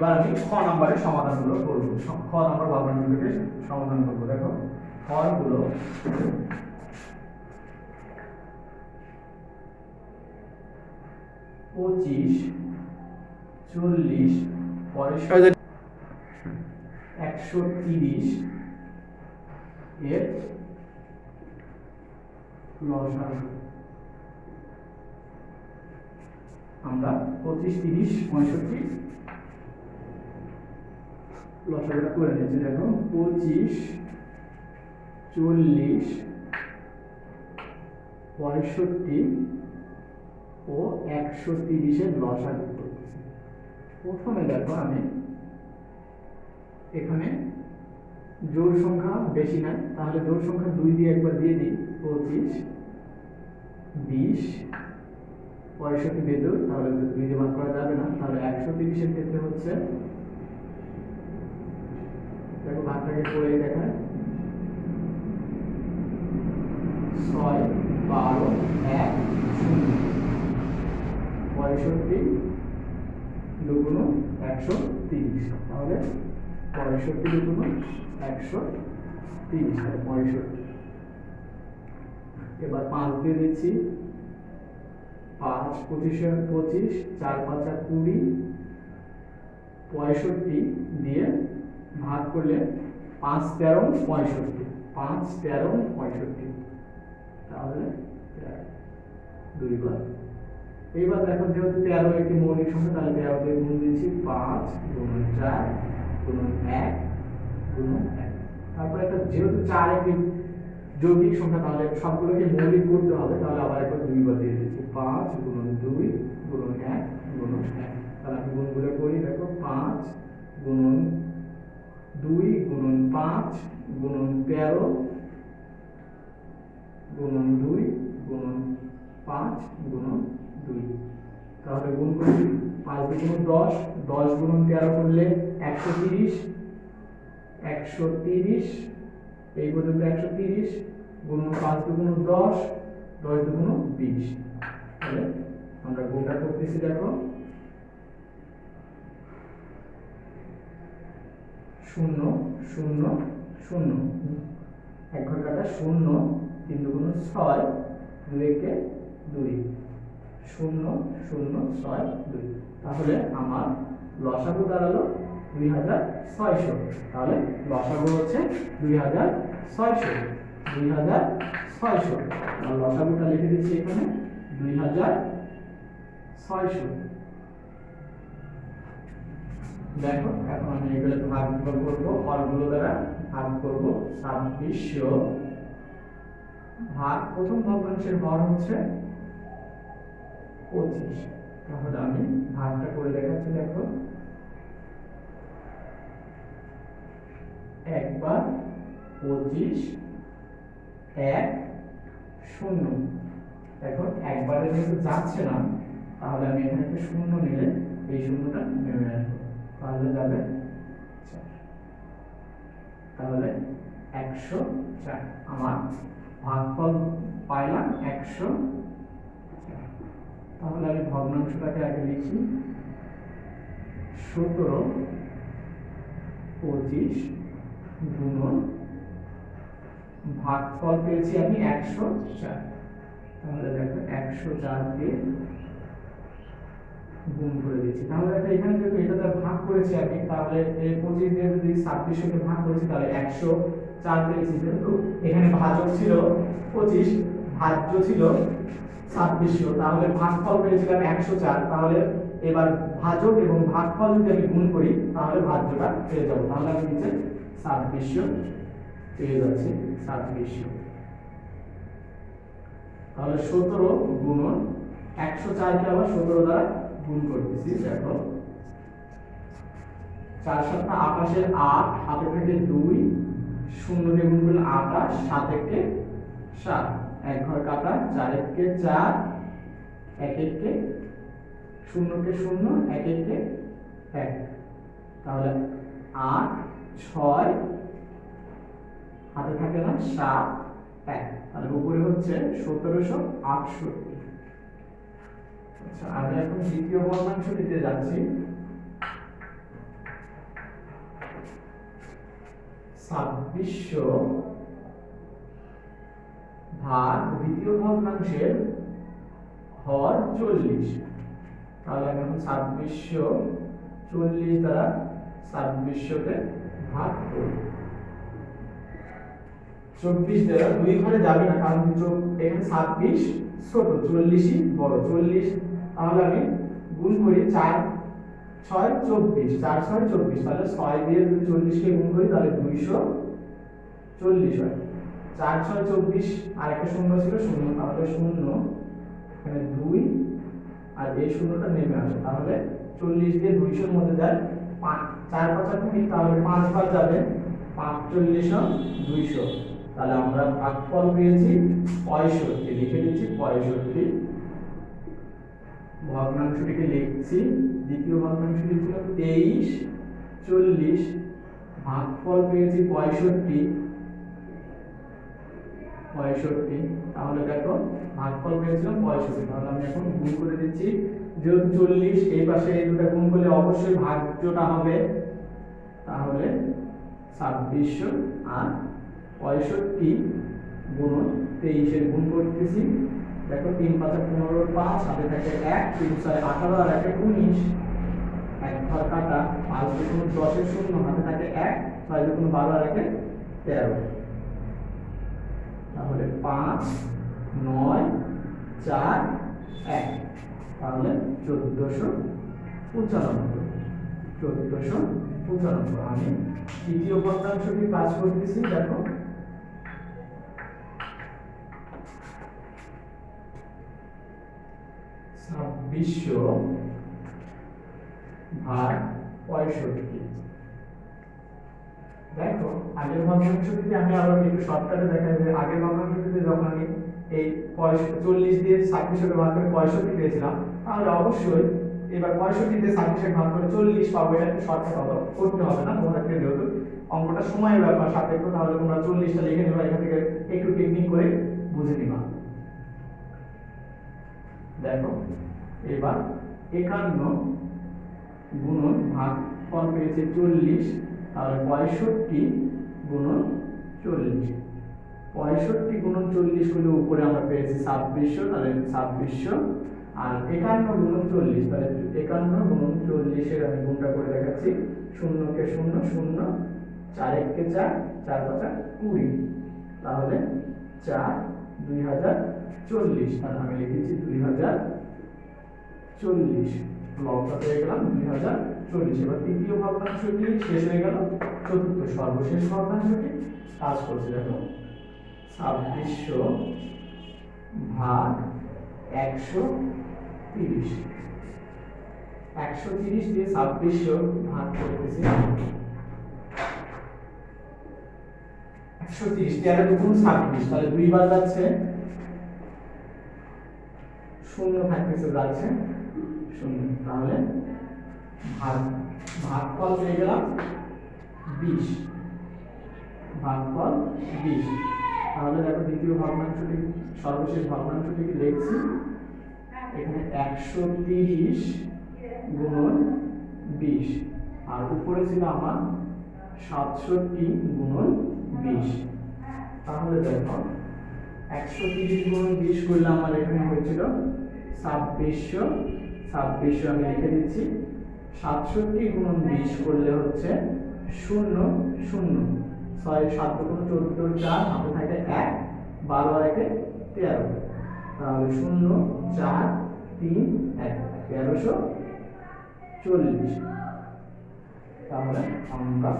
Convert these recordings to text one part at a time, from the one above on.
এবার আমি খ নাম্বারের সমাধানগুলো করব। খ নাম্বার ভগ্নাংশগুলোকে সমাধান করব। দেখো হরগুলো পঁচিশ, চল্লিশ একশো তিরিশ এর আমরা পঁচিশ, তিরিশ, পঁয়ষট্টি লসাগুটা করে নিচ্ছি দেখো, পঁচিশ, চল্লিশ, পঁয়ষট্টি ও একশো তিরিশের লসাগু প্রথমে দেখো আমি এখানে জোড় সংখ্যা বেশি নাই, তাহলে জোড় সংখ্যা দুই দিয়ে একবার দিয়ে দিই। পঁচিশ, বিশ, পঁয়ষট্টি বেজোর তাহলে দুই দিয়ে ভাগ করা যাবে না। তাহলে একশো তিরিশের ক্ষেত্রে হচ্ছে দেখো ভাগটাকে করে দেখায় ছয়, বারো, এক, শূন্য। পঁয়ষট্টি, দুগুণ একশো তিরিশ। তাহলে পঁয়ষট্টি দুগুণ একশো তিরিশ, তাহলে পঁয়ষট্টি। এবার পাঁচ দিয়ে দিচ্ছি। পাঁচ, পঁচিশে পঁচিশ, চার পাঁচা কুড়ি। পঁয়ষট্টি দিয়ে ভাগ করলে পাঁচ তেরো পঁয়ষট্টি, পাঁচ তেরো পঁয়ষট্টি। তাহলে। দুই বার। এইবার দেখো যেহেতু তেরো একটি মৌলিক সংখ্যা, তাহলে তেরো দিয়ে গুণ দিয়েছি পাঁচ গুণ চার গুণ এক গুণ এক। তারপরে একটা যেহেতু চার একটি যৌগিক সংখ্যা, তাহলে সবগুলোকে মৌলিক করতে হবে, তাহলে আবার একবার দুইবার দিয়ে দিচ্ছি। পাঁচ গুণ দুই গুণ এক গুণ এক। তাহলে আমি গুণগুলো করি, দেখো, পাঁচ গুণ দুই গুণ পাঁচ গুণ তেরো গুণ দুই গুণ পাঁচ গুণ দুই। তাহলে গুণ করি পাঁচ দুগুণ দশ দশ গুণ তেরো করলে একশো তিরিশ একশো তিরিশ, এই পর্যন্ত একশো তিরিশ গুণ পাঁচ দুগুণ দশ দশ দুগুণ বিশ। তাহলে আমরা গুণটা করতেছি দেখো। শূন্য শূন্য শূন্য। এক ঘর কাটা শূন্য, তিন দুগুণ ছয়, দুই একে দুই। শূন্য শূন্য, ছয়, দুই। তাহলে আমার লসাগু দাঁড়াল দুই হাজার ছয়শো। তাহলে লসাগু হচ্ছে দুই হাজার ছয়শো, দুই হাজার ছয়শো। লসাগুটা লিখে দিচ্ছি এখানে দুই হাজার ছয়শো। দেখো, এখন আমি এগুলো ভাগ করব হরগুলো দ্বারা ভাগ করব ছাব্বিশশো ভাগ। প্রথম ভগ্নাংশের হর হচ্ছে পঁচিশ। তাহলে আমি ভাগটা করে দেখাচ্ছি, দেখো। একবার পঁচিশ, এক, শূন্য। এখন একবারে যেহেতু যাচ্ছে না, তাহলে আমি এখানে একটা শূন্য নিলে এই শূন্যটা নেমে আসব। তাহলে যাবে চার। তাহলে একশো চার। আমার ভাগফল পাইলাম একশো চার। তাহলে আমি ভগ্নাংশটাকে আগে লিখি। সতেরো পঁচিশ গুণন ভাগফল পেয়েছি আমি একশো চার। তাহলে দেখো একশো চার দিয়ে গুণ করে দিচ্ছি তাহলে দেখো এখানে যেহেতু এটাতে ভাগ করেছি আমি, তাহলে এই পঁচিশ দিয়ে যদি ছাব্বিশশোকে ভাগ করেছি, তাহলে একশো চার পেয়েছি যেহেতু এখানে ভাজক ছিল পঁচিশ, ভাজ্য ছিল ছাব্বিশশো, তাহলে ভাগফল পেয়েছিলাম একশো চার। তাহলে এবার ভাজক এবং ভাগফল যদি আমি গুণ করি, তাহলে ভাজ্যটা পেয়ে যাব। তাহলে আমি নিচে ছাব্বিশশো পেয়ে যাচ্ছি, ছাব্বিশশো। তাহলে সতেরো গুণন একশো চারকে আবার সতেরো দ্বারা গুণ করতেছি, দেখো। চার সাতটা আকাশের আট হাতে থেকে দুই, শূন্য দিয়ে গুণ করলে আকাশ সাত একে সাত। এক ঘর কাটা, চার একে চার, এক একে শূন্যকে শূন্য, এক একে এক। তাহলে আট, ছয়, হাতে থাকে না, সাত, এক। তাহলে উপরে হচ্ছে সতেরোশো আটষট্টি। আমি এখন দ্বিতীয় ভগ্নাংশটিতে যাচ্ছি। ছাব্বিশশো ভাগ দ্বিতীয় ভগ্নাংশের হর চল্লিশ। তাহলে আমি এখন ছাব্বিশশো চল্লিশ দ্বারা ছাব্বিশশোকে ভাগ করব চব্বিশ দ্বারা দুই ঘরে যাবে না, কারণ এখানে ছাব্বিশ ছোট, চল্লিশই বড়, চল্লিশ তাহলে আমি গুণ করি চার, ছয়, চব্বিশ। চার, ছয়, চব্বিশ। তাহলে ছয় দিয়ে যদি চল্লিশকে গুণ করি, তাহলে দুইশো চল্লিশ হয়। চার, ছয়, চব্বিশ আর একটা শূন্য ছিল, শূন্য। তাহলে শূন্য, এখানে দুই, আর এই শূন্যটা নেমে আসে। তাহলে চল্লিশ দিয়ে দুইশোর মধ্যে যায় পাঁচ। চার পাঁচা কুড়ি তাহলে পাঁচ বার যাবে পাঁচচল্লিশ দুইশো। তাহলে আমরা ভাগফল পেয়েছি পঁয়ষট্টি। লিখে দিচ্ছি পঁয়ষট্টি ভগ্নাংশটিকে লিখছি। দ্বিতীয় ভগ্নাংশটি ছিল তেইশ, চল্লিশ, ভাগফল পেয়েছি পঁয়ষট্টি। পঁয়ষট্টি। তাহলে দেখো, ভাগফল পেয়েছিলাম পঁয়ষট্টি। তাহলে আমি এখন গুণ করে দিচ্ছি। যেহেতু চল্লিশ, এই পাশে এই দুটা গুণ করলে অবশ্যই ভাজ্যটা হবে। তাহলে ছাব্বিশশো আর পঁয়ষট্টি গুণ তেইশের গুণ করতেছি। দেখো তিন পাঁচে পনেরো পাঁচ হাতে থাকে এক, তিন ছয় আঠারো আর একে উনিশ। এক ঘর কাটা, পাঁচ দুগুণ দশের শূন্য, হাতে থাকে এক, ছয় দুগুণ বারো আর একে তেরো। তাহলে পাঁচ, নয়, চার, এক। তাহলে চোদ্দশো পঁচানব্বই। চোদ্দশো পঁচানব্বই। আমি তৃতীয় ভগ্নাংশটি কাজ করতেছি, দেখো। ছাব্বিশশো ভাগ পঁয়ষট্টি। দেখো, আগের ভগ্নাংশটিতে আমি আরও একটু শর্টকাটে দেখাই যে আগের ভগ্নাংশটিতে যখন আমি এই চল্লিশ দিয়ে ছাব্বিশকে ভাগ করে পঁয়ষট্টি পেয়েছিলাম, তাহলে অবশ্যই এবার পঁয়ষট্টি দিয়ে ছাব্বিশে ভাগ করে চল্লিশ পাবো, এটা একটু শর্টকাট হবে, করতে হবে না তোমাদেরকে যেহেতু অঙ্কটা সময়ের ব্যাপার, সাপেক্ষ, তাহলে তোমরা চল্লিশটা লিখে নেবা, এখান থেকে একটু টেকনিক করে বুঝে নিবা। দেখো এবার একান্ন গুণন ভাগ ফল পেয়েছে? চল্লিশ। তাহলে পঁয়ষট্টি গুণন চল্লিশ। পঁয়ষট্টি গুণন চল্লিশ করলে উপরে আমরা পেয়েছি ছাব্বিশশো, তাহলে ছাব্বিশশো। আর একান্ন গুণন চল্লিশ, তাহলে একান্ন গুণন চল্লিশের আমি গুণটা করে দেখাচ্ছি। শূন্যকে শূন্য শূন্য, চার এককে চার চার পাঁচা কুড়ি। তাহলে চার দুই হাজার চল্লিশ, তাহলে আমি লিখেছি দুই হাজার চল্লিশ। লবটা পেয়ে গেলাম দুই হাজার চল্লিশ। এবার তৃতীয় ভগ্নাংশটি শেষ হয়ে গেল চতুর্থ, সর্বশেষ ভগ্নাংশটি কাজ করছে, দেখো। ছাব্বিশশো ভাগ একশো তিরিশ। একশো তিরিশ দিয়ে ছাব্বিশশো ভাগ করতেছি। একশো তিরিশ তেরো দুগুণ ছাব্বিশ, তাহলে দুইবার যাচ্ছে। শূন্য থাকতেছে যাচ্ছে। তাহলে ভাগ, ভাগফল পেয়ে গেলাম বিশ। ভাগফল বিশ। তাহলে দেখো দ্বিতীয় ভগ্নাংশটি, সর্বশেষ ভগ্নাংশটিকে লিখছি এখানে একশো তিরিশ গুণন বিশ। আর উপরে ছিল আমার সাতষট্টি গুণন বিশ। তাহলে দেখো, একশো তিরিশ গুণন বিশ করলে আমার এখানে হয়েছিল ছাব্বিশশো ছাব্বিশশো আমি লিখে দিচ্ছি। সাতষট্টি গুণন বিশ করলে হচ্ছে শূন্য শূন্য। ছয়, সাত গুণ চোদ্দ, চার, হাতে থাকে এক, বারো একে তেরো। তাহলে শূন্য, চার, তিন, এক, তেরোশো চল্লিশ। তাহলে আমরা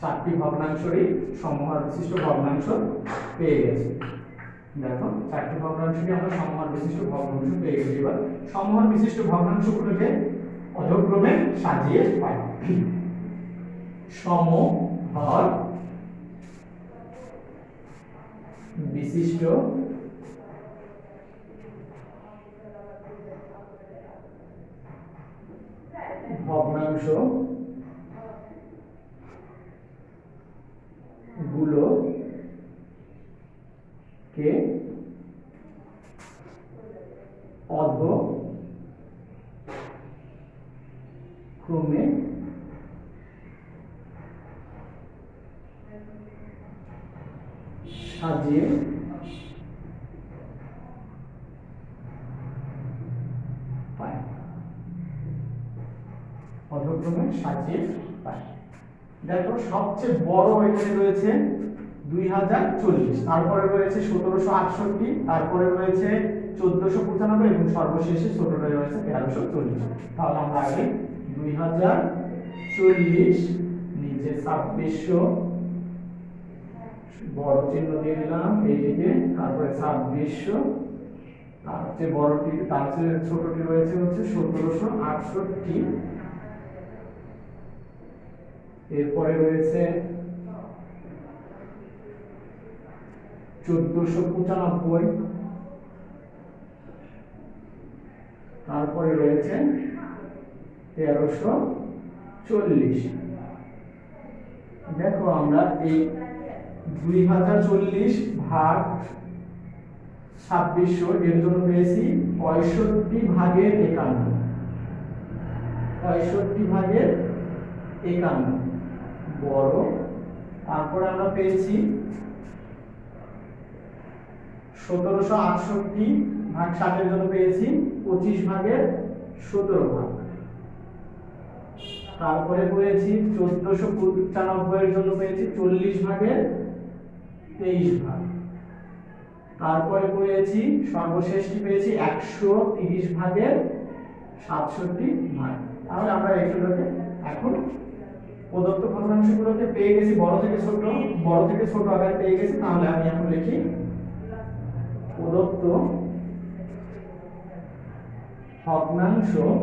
চারটি ভগ্নাংশরই সমহার বিশিষ্ট ভগ্নাংশ পেয়ে গেছি। দেখো, চারটি ভগ্নাংশকে আমরা সমহার বিশিষ্ট ভগ্নাংশ পেয়ে গেছি এবার। সমহার বিশিষ্ট ভগ্নাংশগুলোকে অধক্রমে সাজিয়ে পাই। সমহর বিশিষ্ট ভগ্নাংশ সাজিয়ে পায়। অধক্রমে সাজিয়ে পায়। দেখো, সবচেয়ে বড় এখানে রয়েছে দুই হাজার চল্লিশ। তারপরে রয়েছে সতেরোশো আটষট্টি, তারপরে রয়েছে চোদ্দশো পঁচানব্বই এবং সর্বশেষে ছোট রয়েছে তেরোশো চল্লিশ। তাহলে আমরা আগে দুই হাজার চল্লিশ, নিচে ছাব্বিশশো বড় চিহ্ন দিয়ে দিলাম এইদিকে তারপরে ছাব্বিশশো, তার হচ্ছে বড়টি, তার হচ্ছে ছোটটি রয়েছে হচ্ছে সতেরোশো আটষট্টি। এরপরে রয়েছে চোদ্দশো পঁচানব্বই। তারপরে রয়েছে তেরোশো চল্লিশ। দেখো আমরা এই দুই হাজার চল্লিশ ভাগ ছাব্বিশশো এর জন্য পেয়েছি পঁয়ষট্টি ভাগের একান্ন। পঁয়ষট্টি ভাগের একান্ন। বড়। তারপরে আমরা পেয়েছি সতেরোশো আটষট্টি ভাগ ষাটের জন্য পেয়েছি পঁচিশ ভাগের সতেরো ভাগ। তারপরে পেয়েছি চোদ্দশো পঁচানব্বই এর জন্য পেয়েছি চল্লিশ ভাগের তেইশ ভাগ। তারপরে পেয়েছি সর্বশেষটি পেয়েছি? একশো তিরিশ ভাগের সাতষট্টি ভাগ। তাহলে আমরা এগুলোকে এখন প্রদত্ত ভগ্নাংশগুলোকে পেয়ে গেছি বড় থেকে ছোট। বড় থেকে ছোট আকারে পেয়ে গেছি, তাহলে আমি এখন লিখি প্রদত্ত ভগ্নাংশগুলো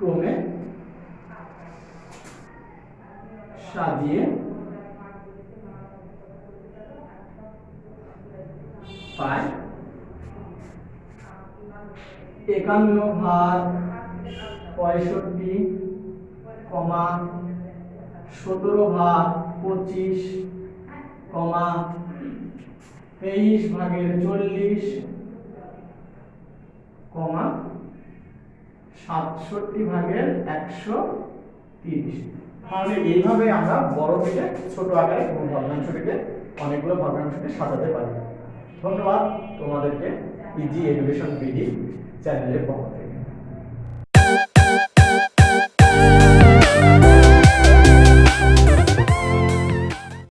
অধক্রমে সাজিয়ে পাই একান্ন ভাগ পঁয়ষট্টি কমা সতেরো ভাগ পঁচিশ কমা তেইশ ভাগের চল্লিশ কমা সাতষট্টি ভাগের একশো তিরিশ। তাহলে এইভাবে আমরা বড় থেকে ছোট আকারে এবং ভগ্নাংশটিকে অনেকগুলো ভগ্নাংশকে সাজাতে পারি। ধন্যবাদ তোমাদেরকে পিজি এডুকেশন বিডি চ্যানেলের পক্ষ